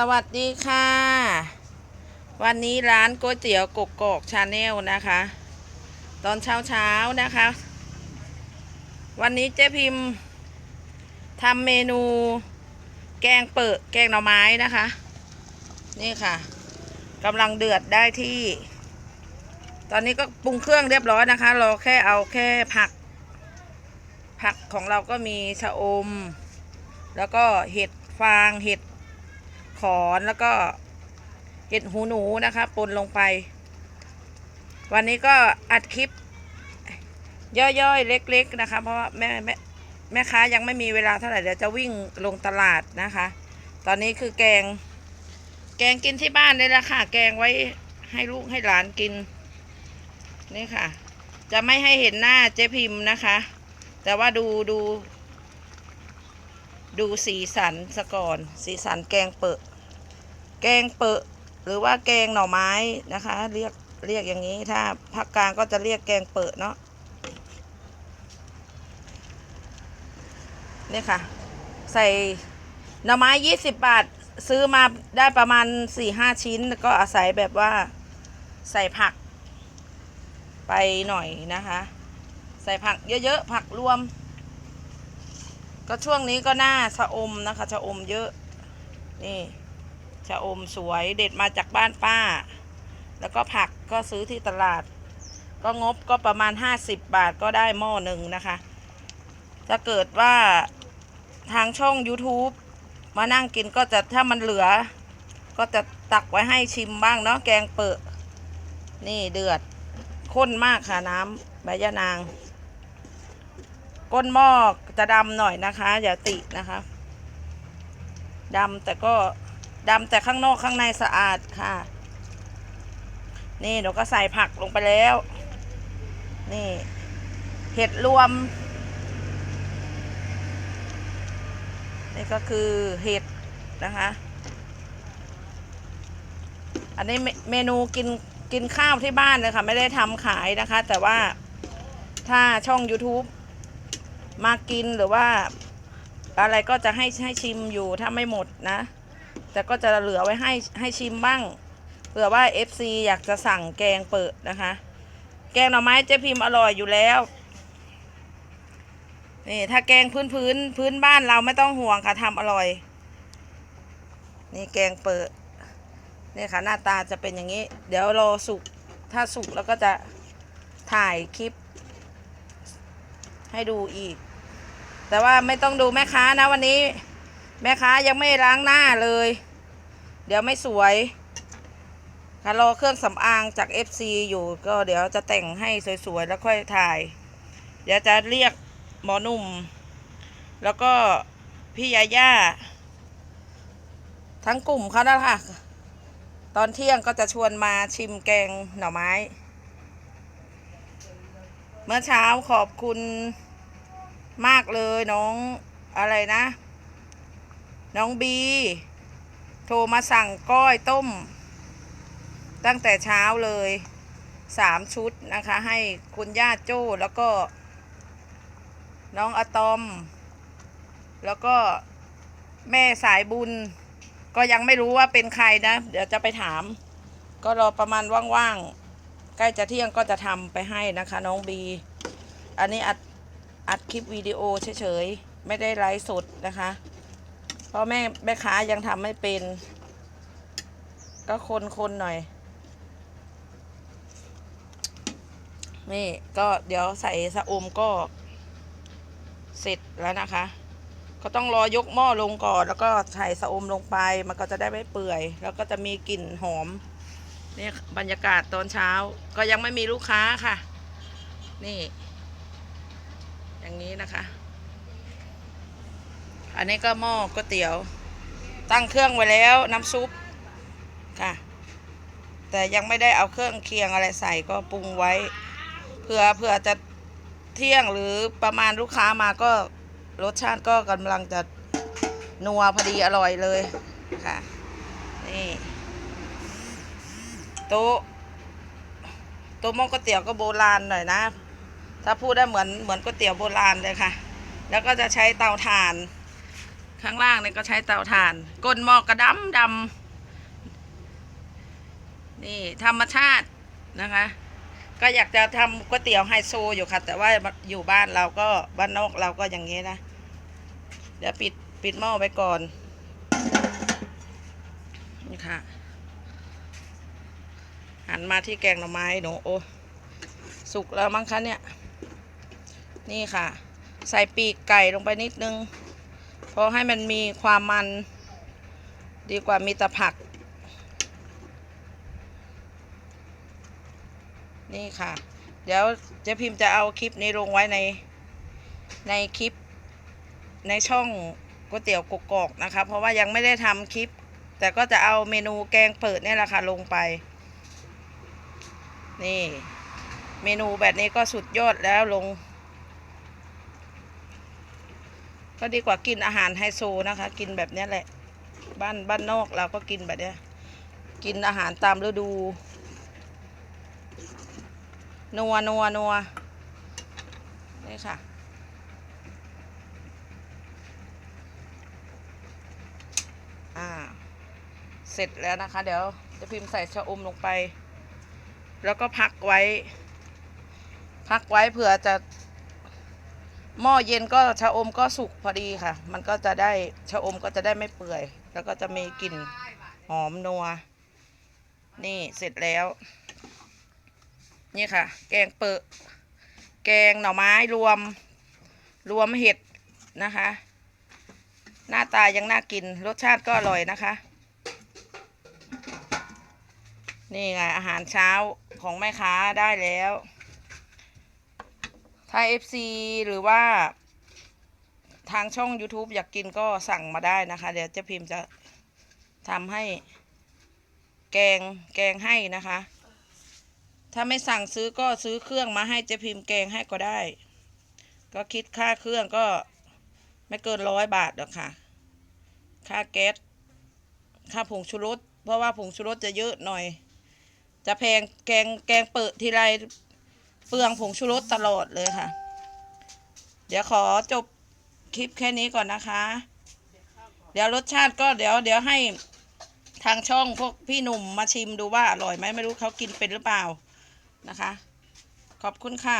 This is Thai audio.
สวัสดีค่ะ วันนี้ร้านก๋วยเตี๋ยวกกกอกชาแนลนะคะ ตอนเช้าเช้านะคะ วันนี้เจ๊พิมพ์ทำเมนูแกงเปิดแกงหน่อไม้นะคะ นี่ค่ะกำลังเดือดได้ที่ ตอนนี้ก็ปรุงเครื่องเรียบร้อยนะคะรอแค่เอาแค่ผัก ผักของเราก็มีชะอม แล้วก็เห็ดฟางเห็ด ขอนแล้วก็เห็ดหูหนูนะคะปนลงไป วันนี้ก็อัดคลิป ย่อยๆ เล็ก ๆ นะคะ เพราะว่าแม่แม่แม่ค้ายังไม่มีเวลาเท่าไหร่เดี๋ยวจะวิ่งลงตลาดนะคะ ตอนนี้คือแกง แกงกินที่บ้านเลยละค่ะ แกงไว้ให้ลูกให้หลานกิน นี่ค่ะ จะไม่ให้เห็นหน้าเจ๊พิมพ์นะคะ แต่ว่าดูดู ดูสีสันสะก่อน สีสันแกงเปอะแกงเปอะหรือว่าแกงหน่อไม้นะคะ เรียกเรียกอย่างนี้ถ้าภาคกลางก็จะเรียกแกงเปอะเนาะนี่ค่ะ ใส่หน่อไม้ยี่สิบบาทซื้อมาได้ประมาณสี่ห้าชิ้น แล้วก็อาศัยแบบว่าใส่ผัก ไปหน่อยนะคะ ใส่ผักเยอะๆผักรวม ก็ช่วงนี้ก็หน้าชะอมนะคะชะอมเยอะ นี่ชะอมสวยเด็ดมาจากบ้านป้า แล้วก็ผักก็ซื้อที่ตลาด ก็งบก็ประมาณ 50 บาทก็ได้หม้อหนึ่งนะคะ ถ้าเกิดว่าทางช่อง YouTube มานั่งกินก็จะถ้ามันเหลือ ก็จะตักไว้ให้ชิมบ้างเนาะแกงเปอะนี่เดือดข้นมากค่ะน้ำใบยะนาง ก้นหม้อ จะดำหน่อยนะคะ อย่าตินะคะดำแต่ก็ดำแต่ข้างนอกข้างในสะอาดค่ะ นี่เราก็ใส่ผักลงไปแล้ว นี่เห็ดรวม นี่ก็คือเห็ดนะคะ อันนี้เมเมนูกินกินข้าวที่บ้านเลยค่ะ ไม่ได้ทำขายนะคะ แต่ว่าถ้าช่อง YouTube มากินหรือว่า อะไรก็จะให้ให้ชิมอยู่ถ้าไม่หมดนะ แต่ก็จะเหลือไว้ให้ให้ชิมบ้างเผื่อว่า FC อยากจะสั่งแกงเปิดนะคะ แกงหน่อไม้เจ๊พิมพ์อร่อยอยู่แล้วนี่ถ้าแกงพื้นพื้นพื้นบ้านเราไม่ต้องห่วงค่ะทำอร่อย นี่แกงเปิดนี่ค่ะหน้าตาจะเป็นอย่างนี้ เดี๋ยวรอสุกถ้าสุกแล้วก็จะถ่ายคลิป ให้ดูอีก แต่ว่าไม่ต้องดูแม่ค้านะวันนี้ แม่ค้ายังไม่ล้างหน้าเลย เดี๋ยวไม่สวยค่ะรอเครื่องสำอางจาก FC อยู่ก็เดี๋ยวจะแต่งให้สวยๆแล้วค่อยถ่าย เดี๋ยวจะเรียกหมอหนุ่ม แล้วก็พี่ยาย่า ทั้งกลุ่มเขานะค่ะ ตอนเที่ยงก็จะชวนมาชิมแกงหน่อไม้ เมื่อเช้าขอบคุณมากเลยน้องอะไรนะ น้องบี โทรมาสั่งก้อยต้ม ตั้งแต่เช้าเลยสามชุดนะคะ ให้คุณย่าโจ้แล้วก็ น้องอะตอม แล้วก็แม่สายบุญ ก็ยังไม่รู้ว่าเป็นใครนะ เดี๋ยวจะไปถาม ก็รอประมาณว่างๆ ใกล้จะเที่ยงก็จะทำไปให้นะคะน้องบี อันนี้อัดอัดคลิปวิดีโอเฉยๆ ไม่ได้ไลฟ์สดนะคะ เพราะแม่แม่ค้ายังทำไม่เป็น ก็คนๆหน่อย นี่ก็เดี๋ยวใส่สะอมก็เสร็จแล้วนะคะ ก็ต้องรอยกหม้อลงก่อน แล้วก็ใส่สะอมลงไป มันก็จะได้ไม่เปื่อย แล้วก็จะมีกลิ่นหอม นี่บรรยากาศตอนเช้าก็ยังไม่มีลูกค้าค่ะ นี่ อย่างนี้นะคะ อันนี้ก็หม้อก๋วยเตี๋ยว ตั้งเครื่องไว้แล้วน้ำซุปค่ะ แต่ยังไม่ได้เอาเครื่องเคียงอะไรใส่ก็ปรุงไว้เผื่อเผื่อจะเที่ยงหรือประมาณลูกค้ามาก็รสชาติก็กำลังจะนัวพอดีอร่อยเลยค่ะ นี่ โต๊ะโต๊ะหม้อก๋วยเตี๋ยวก็โบราณหน่อยนะ ถ้าพูดได้เหมือนเหมือนก๋วยเตี๋ยวโบราณเลยค่ะ แล้วก็จะใช้เตาถ่าน ข้างล่างนี่ก็ใช้เตาถ่าน ก้นหม้อกระดำดำนี่ธรรมชาตินะคะ ก็อยากจะทำก๋วยเตี๋ยวไฮโซอยู่ค่ะ แต่ว่าอยู่บ้านเราก็บ้านนอกเราก็อย่างนี้นะ เดี๋ยวปิดปิดหม้อไว้ก่อนนี่ค่ะ หันมาที่แกงหน่อไม้หนูโอ้สุกแล้วมั้งคะเนี่ย นี่ค่ะ ใส่ปีกไก่ลงไปนิดนึงเพราะให้มันมีความมันดีกว่ามีแต่ผัก นี่ค่ะ เดี๋ยวเจ๊พิมพ์จะเอาคลิปนี้ลงไว้ในในคลิปในช่องก๋วยเตี๋ยวกกอกนะคะ เพราะว่ายังไม่ได้ทำคลิป แต่ก็จะเอาเมนูแกงเปิดเนี่ยแหละค่ะลงไป นี่ เมนูแบบนี้ก็สุดยอดแล้วลง ก็ดีกว่ากินอาหารไฮโซนะคะ กินแบบนี้แหละ บ้านบ้านนอกเราก็กินแบบนี้กินอาหารตามฤดู นัวนัวนัวนี่ค่ะอ่าเสร็จแล้วนะคะ เดี๋ยวจะพิมพ์ใส่ชะอมลงไป แล้วก็พักไว้ พักไว้เผื่อจะ หม้อเย็นก็ชะอมก็สุกพอดีค่ะ มันก็จะได้ชะอมก็จะได้ไม่เปื่อย แล้วก็จะมีกลิ่นหอมนัว นี่เสร็จแล้ว นี่ค่ะ แกงเปอะแกงหน่อไม้รวม รวมเห็ดนะคะ หน้าตายังน่ากินรสชาติก็อร่อยนะคะ นี่ไง อาหารเช้าของแม่ค้าได้แล้ว ถ้า FC หรือว่า ทางช่อง YouTube อยากกินก็สั่งมาได้นะคะ เดี๋ยวเจะพิมพ์จะทำให้ แกงแกงให้นะคะ ถ้าไม่สั่งซื้อก็ซื้อเครื่องมาให้เจะพิมพ์แกงให้ก็ได้ ก็คิดค่าเครื่องก็ไม่เกินร้อยบาทหรอกค่ะ ค่าแก๊ส ค่าผงชูรส เพราะว่าผงชูรสจะเยอะหน่อย จะแพงแกงแกงเปิดทีไรเปลืองผงชูรสตลอดเลยค่ะ เดี๋ยวขอจบคลิปแค่นี้ก่อนนะคะ เดี๋ยวรสชาติก็เดี๋ยวเดี๋ยวให้ทางช่องพวกพี่หนุ่มมาชิมดูว่าอร่อยไหมไม่รู้เขากินเป็นหรือเปล่านะคะ ขอบคุณค่ะ